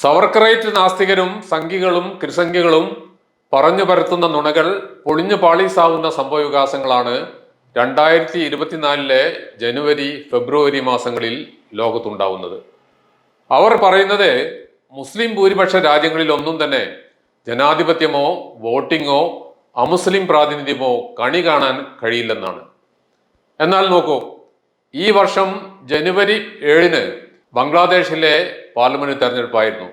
സവർക്കറേറ്റ് നാസ്തികരും സംഘികളും കൃസംഖികളും പറഞ്ഞു പരത്തുന്ന നുണകൾ പൊളിഞ്ഞു പാളീസാവുന്ന സംഭവവികാസങ്ങളാണ് രണ്ടായിരത്തി ഇരുപത്തിനാലിലെ ജനുവരി ഫെബ്രുവരി മാസങ്ങളിൽ ലോകത്തുണ്ടാവുന്നത്. അവർ പറയുന്നത് മുസ്ലിം ഭൂരിപക്ഷ രാജ്യങ്ങളിൽ ഒന്നും തന്നെ ജനാധിപത്യമോ വോട്ടിങ്ങോ അമുസ്ലിം പ്രാതിനിധ്യമോ കണി കാണാൻ കഴിയില്ലെന്നാണ്. എന്നാൽ നോക്കൂ ഈ വർഷം ജനുവരി ഏഴിന് ബംഗ്ലാദേശിലെ പാർലമെന്റ് തെരഞ്ഞെടുപ്പായിരുന്നു.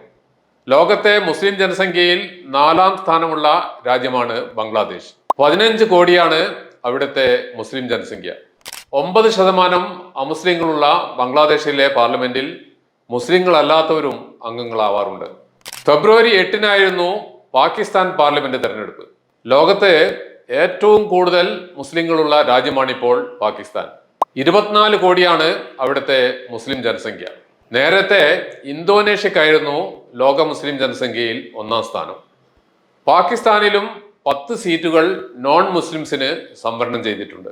ലോകത്തെ മുസ്ലിം ജനസംഖ്യയിൽ നാലാം സ്ഥാനമുള്ള രാജ്യമാണ് ബംഗ്ലാദേശ്. പതിനഞ്ച് കോടിയാണ് അവിടുത്തെ മുസ്ലിം ജനസംഖ്യ. ഒമ്പത് ശതമാനം അമുസ്ലിങ്ങളുള്ള ബംഗ്ലാദേശിലെ പാർലമെന്റിൽ മുസ്ലിങ്ങളല്ലാത്തവരും അംഗങ്ങളാവാറുണ്ട്. ഫെബ്രുവരി എട്ടിനായിരുന്നു പാകിസ്ഥാൻ പാർലമെന്റ് തെരഞ്ഞെടുപ്പ്. ലോകത്തെ ഏറ്റവും കൂടുതൽ മുസ്ലിങ്ങളുള്ള രാജ്യമാണിപ്പോൾ പാകിസ്ഥാൻ. ഇരുപത്തിനാല് കോടിയാണ് അവിടുത്തെ മുസ്ലിം ജനസംഖ്യ. നേരത്തെ ഇന്തോനേഷ്യക്കായിരുന്നു ലോക മുസ്ലിം ജനസംഖ്യയിൽ ഒന്നാം സ്ഥാനം. പാകിസ്ഥാനിലും പത്ത് സീറ്റുകൾ നോൺ മുസ്ലിംസിന് സംവരണം ചെയ്തിട്ടുണ്ട്.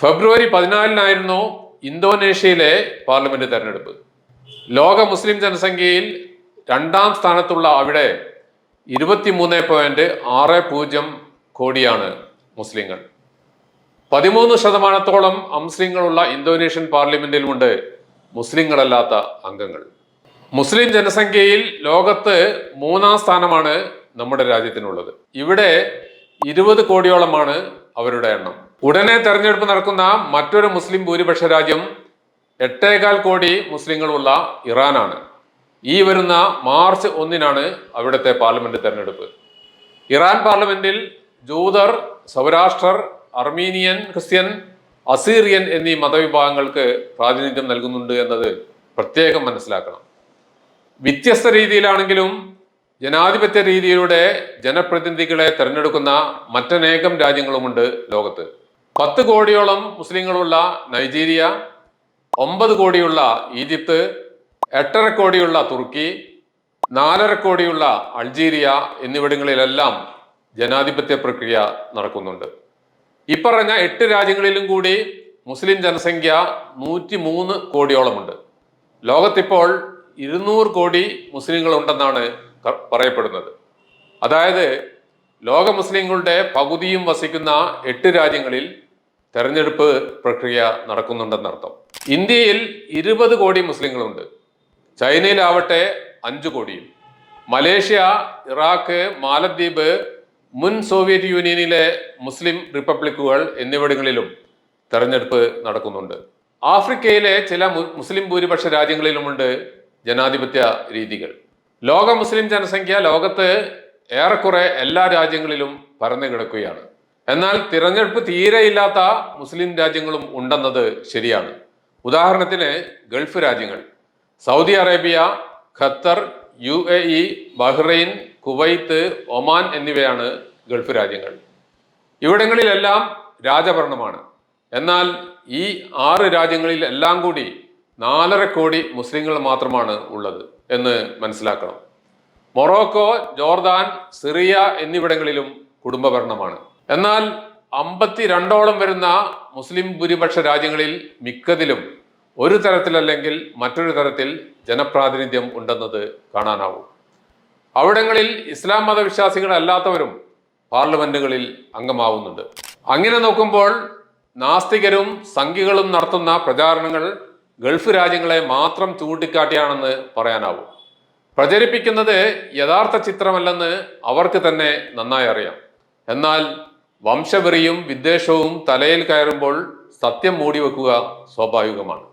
ഫെബ്രുവരി പതിനാലിനായിരുന്നു ഇന്തോനേഷ്യയിലെ പാർലമെന്റ് തെരഞ്ഞെടുപ്പ്. ലോക മുസ്ലിം ജനസംഖ്യയിൽ രണ്ടാം സ്ഥാനത്തുള്ള അവിടെ ഇരുപത്തിമൂന്ന് പോയിന്റ് ആറ് പൂജ്യം കോടിയാണ് മുസ്ലിങ്ങൾ. പതിമൂന്ന് ശതമാനത്തോളം അമുസ്ലിങ്ങളുള്ള ഇന്തോനേഷ്യൻ പാർലമെന്റിലുമുണ്ട് മുസ്ലിങ്ങളല്ലാത്ത അംഗങ്ങൾ. മുസ്ലിം ജനസംഖ്യയിൽ ലോകത്ത് മൂന്നാം സ്ഥാനമാണ് നമ്മുടെ രാജ്യത്തിനുള്ളത്. ഇവിടെ ഇരുപത് കോടിയോളമാണ് അവരുടെ എണ്ണം. ഉടനെ തെരഞ്ഞെടുപ്പ് നടക്കുന്ന മറ്റൊരു മുസ്ലിം ഭൂരിപക്ഷ രാജ്യം എട്ടേകാൽ കോടി മുസ്ലിങ്ങളുള്ള ഇറാനാണ്. ഈ വരുന്ന മാർച്ച് ഒന്നിനാണ് അവിടുത്തെ പാർലമെന്റ് തെരഞ്ഞെടുപ്പ്. ഇറാൻ പാർലമെന്റിൽ ജൂതർ സൗരാഷ്ട്രർ അർമീനിയൻ ക്രിസ്ത്യൻ അസീറിയൻ എന്നീ മതവിഭാഗങ്ങൾക്ക് പ്രാതിനിധ്യം നൽകുന്നുണ്ട് എന്നത് പ്രത്യേകം മനസ്സിലാക്കണം. വ്യത്യസ്ത രീതിയിലാണെങ്കിലും ജനാധിപത്യ രീതിയിലൂടെ ജനപ്രതിനിധികളെ തിരഞ്ഞെടുക്കുന്ന മറ്റനേകം രാജ്യങ്ങളുമുണ്ട് ലോകത്ത്. പത്ത് കോടിയോളം മുസ്ലിങ്ങളുള്ള നൈജീരിയ ഒമ്പത് കോടിയുള്ള ഈജിപ്ത് എട്ടര കോടിയുള്ള തുർക്കി നാലര കോടിയുള്ള അൾജീരിയ എന്നിവിടങ്ങളിലെല്ലാം ജനാധിപത്യ പ്രക്രിയ നടക്കുന്നുണ്ട്. ഇപ്പറഞ്ഞ എട്ട് രാജ്യങ്ങളിലും കൂടി മുസ്ലിം ജനസംഖ്യ നൂറ്റി മൂന്ന് കോടിയോളമുണ്ട്. ലോകത്തിപ്പോൾ ഇരുന്നൂറ് കോടി മുസ്ലിങ്ങളുണ്ടെന്നാണ് പറയപ്പെടുന്നത്. അതായത് ലോക മുസ്ലിങ്ങളുടെ പകുതിയും വസിക്കുന്ന എട്ട് രാജ്യങ്ങളിൽ തെരഞ്ഞെടുപ്പ് പ്രക്രിയ നടക്കുന്നുണ്ടെന്നർത്ഥം ഇന്ത്യയിൽ ഇരുപത് കോടി മുസ്ലിങ്ങളുണ്ട്. ചൈനയിലാവട്ടെ അഞ്ചു കോടിയും. മലേഷ്യ ഇറാഖ് മാലദ്വീപ് മുൻ സോവിയറ്റ് യൂണിയനിലെ മുസ്ലിം റിപ്പബ്ലിക്കുകൾ എന്നിവിടങ്ങളിലും തെരഞ്ഞെടുപ്പ് നടക്കുന്നുണ്ട്. ആഫ്രിക്കയിലെ ചില മുസ്ലിം ഭൂരിപക്ഷ രാജ്യങ്ങളിലുമുണ്ട് ജനാധിപത്യ രീതികൾ. ലോക മുസ്ലിം ജനസംഖ്യ ലോകത്ത് ഏറെക്കുറെ എല്ലാ രാജ്യങ്ങളിലും പരന്നു കിടക്കുകയാണ്. എന്നാൽ തിരഞ്ഞെടുപ്പ് തീരെയില്ലാത്ത മുസ്ലിം രാജ്യങ്ങളും ഉണ്ടെന്നത് ശരിയാണ്. ഉദാഹരണത്തിന് ഗൾഫ് രാജ്യങ്ങൾ. Saudi Arabia Qatar U A E Bahrain Kuwait Oman എന്നിവയാണ് ഗൾഫ് രാജ്യങ്ങൾ. ഇവിടങ്ങളിലെല്ലാം രാജഭരണമാണ്. എന്നാൽ ഈ ആറ് രാജ്യങ്ങളിൽ എല്ലാം കൂടി നാലര കോടി മുസ്ലിങ്ങൾ മാത്രമാണ് ഉള്ളത് എന്ന് മനസ്സിലാക്കണം. മൊറോക്കോ ജോർദാൻ സിറിയ എന്നിവിടങ്ങളിലും കുടുംബഭരണമാണ്. എന്നാൽ അമ്പത്തി രണ്ടോളം വരുന്ന മുസ്ലിം ഭൂരിപക്ഷ രാജ്യങ്ങളിൽ മിക്കതിലും ഒരു തരത്തിലല്ലെങ്കിൽ മറ്റൊരു തരത്തിൽ ജനപ്രാതിനിധ്യം ഉണ്ടെന്നത് കാണാനാവും. അവിടങ്ങളിൽ ഇസ്ലാം മതവിശ്വാസികളല്ലാത്തവരും പാർലമെന്റുകളിൽ അംഗമാവുന്നുണ്ട്. അങ്ങനെ നോക്കുമ്പോൾ നാസ്തികരും സംഘികളും നടത്തുന്ന പ്രചാരണങ്ങൾ ഗൾഫ് രാജ്യങ്ങളെ മാത്രം ചൂണ്ടിക്കാട്ടിയാണെന്ന് പറയാനാവും. പ്രചരിപ്പിക്കുന്നത് യഥാർത്ഥ ചിത്രമല്ലെന്ന് അവർക്ക് തന്നെ നന്നായി അറിയാം. എന്നാൽ വംശവെറിയും വിദ്വേഷവും തലയിൽ കയറുമ്പോൾ സത്യം മൂടിവെക്കുക സ്വാഭാവികമാണ്.